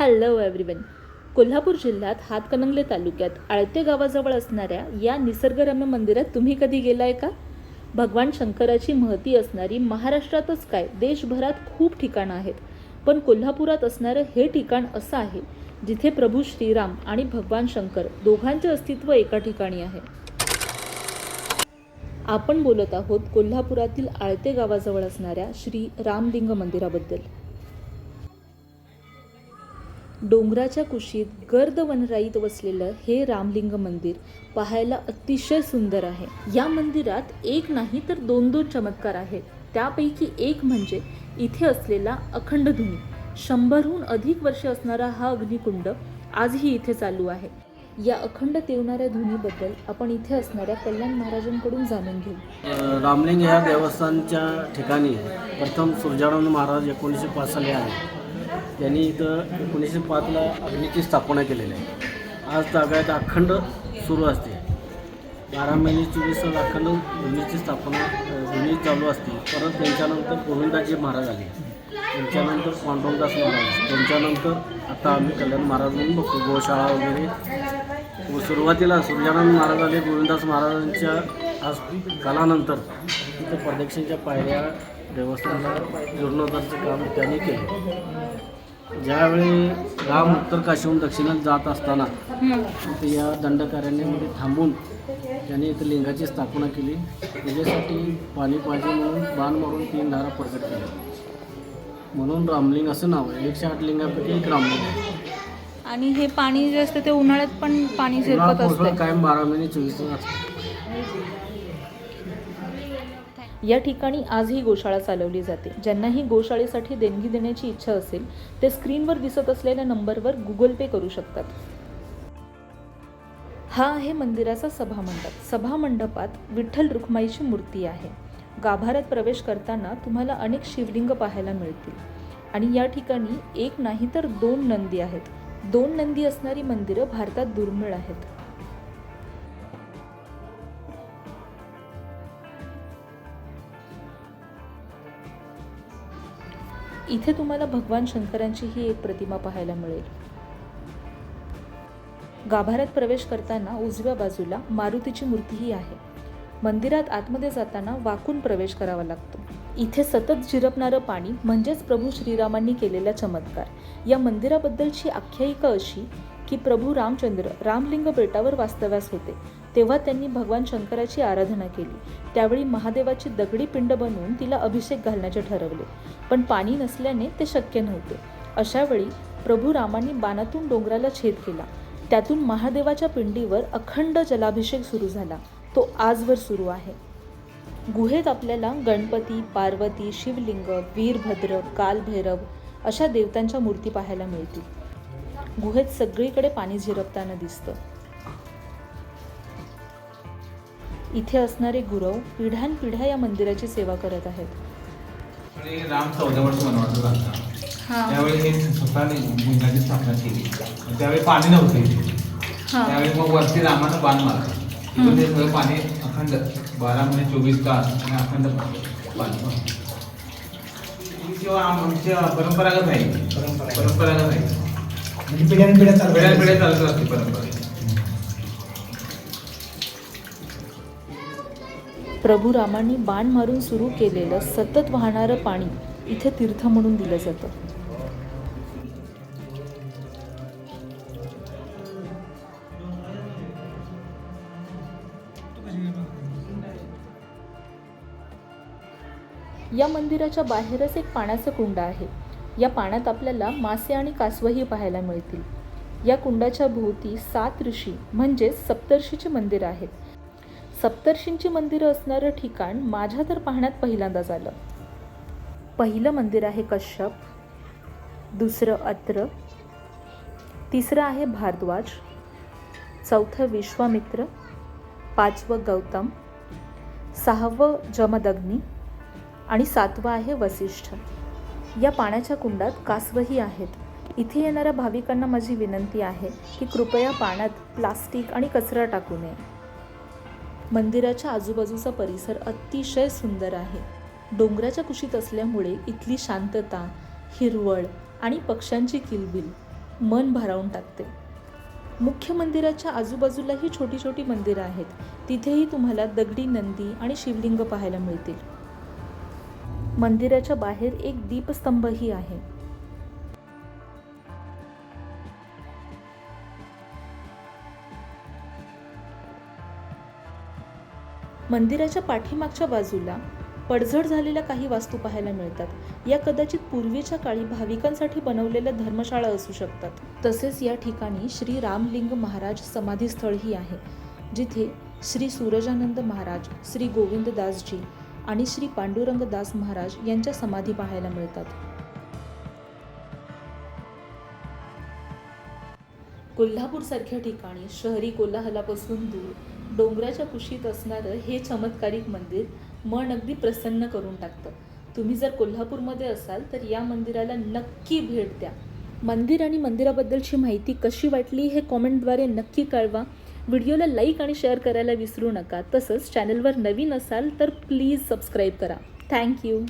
Hello everyone Kolhapur जिल्ह्यात हातकणंगले तालुक्यात आळते गावाजवळ असणाऱ्या या निसर्गरम्य मंदिरात तुम्ही कधी गेलाय का? भगवान शंकराची महती असणारी महाराष्ट्रातच काय? देशभरात खूप ठिकाणं आहेत. पण कोल्हापुरात असणारं हे ठिकाण असं आहे जिथे प्रभू श्रीराम आणि भगवान शंकर दोघांचे अस्तित्व एका ठिकाणी आहे. आपण बोलत आहोत कोल्हापुरातील आळते गावाजवळ असणाऱ्या श्री रामलिंग मंदिराबद्दल. डोंगराच्या कुशीत गर्द वनराईत वसलेलं हे रामलिंग मंदिर पाहायला अतिशय सुंदर आहे. या मंदिरात एक नाही तर दोन दोन चमत्कार आहेत. त्यापैकी एक म्हणजे इथे असलेला अखंड धुनी शंभरहून अधिक वर्ष असणारा हा अग्निकुंड आजही इथे चालू आहे. या अखंड तेवणाऱ्या धुनीबद्दल आपण इथे असणाऱ्या कल्याण महाराजांकडून जाणून घेऊ. रामलिंग ह्या देवस्थानच्या ठिकाणी प्रथम सुरजानंद महाराज एकोणीसशे पाच साली आले. त्यांनी इथं एकोणीसशे पाचला अग्नीची स्थापना केलेली आहे आज ताब्यात अखंड सुरू असते. बारा महिने चोवीस साल अखंड भूमीची स्थापना भूमी चालू असते. परत त्यांच्यानंतर गोविंदाजी महाराज आले. त्यांच्यानंतर पांडुरंगदास महाराज. त्यांच्यानंतर आता आम्ही कल्याण महाराज म्हणून बघतो. गोशाळा वगैरे. व सुरुवातीला सूर्यानंद महाराज आले. गोविंदास महाराजांच्या आज कालानंतर तिथं प्रदक्षिणच्या पायऱ्या देवस्थानाला जीर्णोद्धारचं काम त्यांनी केलं. ज्यावेळी राम उत्तर काशीहून दक्षिणेत जात असताना तिथे या दंडकारण्यामध्ये थांबून त्यांनी इथं लिंगाची स्थापना केली. त्याच्यासाठी पाणी पाहिजे म्हणून बाण मारून तीन धारा प्रकट केल्या. म्हणून रामलिंग असं नाव आहे. एकशे आठ लिंगापैकी एक रामलिंग आहे. आणि हे पाणी जे असतं ते उन्हाळ्यात पण पाणी असते. कायम बारा महिने चोवीस तास असतं. या ठिकाणी आजही गोशाळा चालवली जाते. ज्यांनाही गोशाळेसाठी देणगी देण्याची इच्छा असेल ते स्क्रीनवर दिसत असलेल्या नंबरवर गुगल पे करू शकतात. हा आहे मंदिराचा सभामंडप. सभामंडपात विठ्ठल रुक्माईची मूर्ती आहे. गाभाऱ्यात प्रवेश करताना तुम्हाला अनेक शिवलिंग पाहायला मिळतील. आणि या ठिकाणी एक नाही तर दोन नंदी आहेत. दोन नंदी असणारी मंदिरं भारतात दुर्मिळ आहेत. इथे तुम्हाला भगवान शंकरांची ही एक प्रतिमा पाहायला मिळेल. गाभाऱ्यात प्रवेश करताना उजव्या बाजूला मारुतीची मूर्तीही आहे. मंदिरात आतमध्ये जाताना वाकून प्रवेश करावा लागतो. इथे सतत झिरपणारं पाणी म्हणजेच प्रभू श्रीरामांनी केलेला चमत्कार. या मंदिराबद्दलची आख्यायिका अशी की प्रभू रामचंद्र रामलिंग बेटावर वास्तव्यास होते. तेव्हा त्यांनी भगवान शंकराची आराधना केली. त्यावेळी महादेवाची दगडी पिंड बनवून तिला अभिषेक घालण्याचे ठरवले. पण पाणी नसल्याने ते शक्य नव्हते. अशावेळी प्रभू रामांनी बाणातून डोंगराला छेद केला. त्यातून महादेवाच्या पिंडीवर अखंड जलाभिषेक सुरू झाला. तो आजवर सुरू आहे. गुहेत आपल्याला गणपती पार्वती शिवलिंग वीरभद्र कालभैरव अशा देवतांच्या मूर्ती पाहायला मिळतील. गुहेत सगळीकडे पाणी झिरपताना दिसतं. इथे असणारे गुरव पिढ्यानपिढ्या या मंदिराची सेवा करत आहेत. आणि राम चौदा वर्ष वनवासात राहता त्यावेळी हे स्थापना केली. त्यावेळी पाणी नव्हतं. त्यावेळी मग वरती रामानं बाण मारला. ते सगळं पाणी अखंड बारा महिने चोवीस तास आणि अखंड पाणी. किंवा आमच्या परंपरागत आहे. परंपरागत. आहे. म्हणजे पिढ्यान पिढ्या चालू पिढ्या पिढ्या चालत असते परंपरा. प्रभू रामांनी बाण मारून सुरू केलेलं सतत वाहणारं पाणी इथे तीर्थ म्हणून दिलं जातं. या मंदिराच्या बाहेरच एक पाण्याचं कुंड आहे. या पाण्यात आपल्याला मासे आणि कासवही पाहायला मिळतील. या कुंडाच्या भोवती सात ऋषी म्हणजेच सप्तर्षीची मंदिरं आहेत. सप्तर्षींची मंदिरं असणारं ठिकाण माझ्या तर पाहण्यात पहिल्यांदाच आलं पहिलं मंदिर आहे कश्यप दुसरं अत्र तिसरं आहे भारद्वाज चौथं विश्वामित्र पाचवं गौतम सहावं जमदग्नी आणि सातवं आहे वसिष्ठ. या पाण्याच्या कुंडात कासवही आहेत. इथे येणाऱ्या भाविकांना माझी विनंती आहे की कृपया पाण्यात प्लास्टिक आणि कचरा टाकू नये. मंदिराच्या आजूबाजूचा परिसर अतिशय सुंदर आहे. डोंगराच्या कुशीत असल्यामुळे इथली शांतता हिरवळ आणि पक्ष्यांची किलबिल मन भारावून टाकते. मुख्य मंदिराच्या आजूबाजूलाही छोटी छोटी मंदिरं आहेत. तिथेही तुम्हाला दगडी नंदी आणि शिवलिंग पाहायला मिळतील. मंदिराच्या बाहेर एक दीपस्तंभही आहे. मंदिराच्या पाठीमागच्या बाजूला पडझड झालेल्या काही वास्तू पाहायला मिळतात. या कदाचित पूर्वीच्या काळी भाविकांसाठी बनवलेल्या धर्मशाळा असू शकतात. तसेच या ठिकाणी श्री रामलिंग महाराज समाधीस्थळही आहे जिथे श्री सूरजानंद महाराज श्री गोविंददासजी आणि श्री पांडुरंगदास महाराज यांच्या समाधी पाहायला मिळतात. कोल्हापूरसारख्या ठिकाणी शहरी कोलाहलापासून दूर डोंगराच्या कुशीत असणारं हे चमत्कारिक मंदिर मन अगदी प्रसन्न करून टाकतं. तुम्ही जर कोल्हापूरमध्ये असाल तर या मंदिराला नक्की भेट द्या. मंदिर आणि मंदिराबद्दलची माहिती कशी वाटली हे कॉमेंटद्वारे नक्की कळवा. व्हिडिओला लाईक आणि शेअर करायला विसरू नका. तसंच चॅनलवर नवीन असाल तर प्लीज सबस्क्राईब करा. थँक्यू